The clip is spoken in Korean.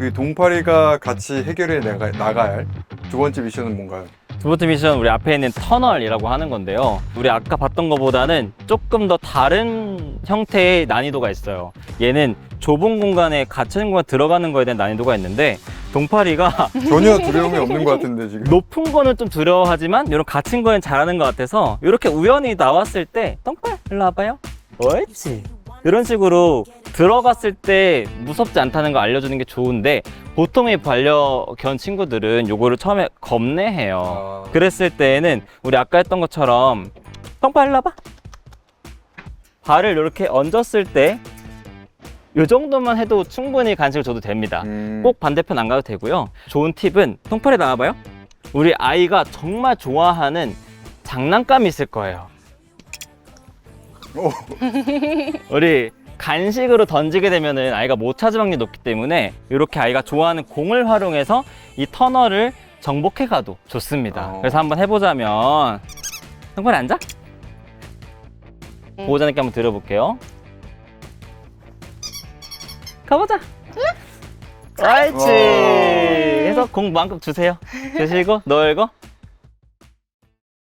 그 동파리가 같이 해결해 나가, 나가야 할 두 번째 미션은 뭔가요? 두 번째 미션 우리 앞에 있는 터널이라고 하는 건데요. 우리 아까 봤던 것보다는 조금 더 다른 형태의 난이도가 있어요. 얘는 좁은 공간에 갇힌 공간 들어가는 거에 대한 난이도가 있는데 동파리가 전혀 두려움이 없는 것 같은데 지금. 높은 거는 좀 두려워하지만 이런 갇힌 거는 잘하는 것 같아서 이렇게 우연히 나왔을 때 똥빨 일로 와봐요. 옳지. 이런 식으로 들어갔을 때 무섭지 않다는 거 알려주는 게 좋은데 보통의 반려견 친구들은 요거를 처음에 겁내해요. 아. 그랬을 때에는 우리 아까 했던 것처럼 똥빨 일로 와봐. 발을 이렇게 얹었을 때 요 정도만 해도 충분히 간식을 줘도 됩니다. 음. 꼭 반대편 안 가도 되고요. 좋은 팁은 통팔에 나와봐요. 우리 아이가 정말 좋아하는 장난감이 있을 거예요. 오. 우리 간식으로 던지게 되면은 아이가 못 찾을 확률이 높기 때문에 이렇게 아이가 좋아하는 공을 활용해서 이 터널을 정복해 가도 좋습니다. 어. 그래서 한번 해보자면 통팔에 앉아? 응. 보호자님께 한번 들어볼게요. 가보자. 옳지. 와. 해서 공 마음껏 주세요. 주시고 놀고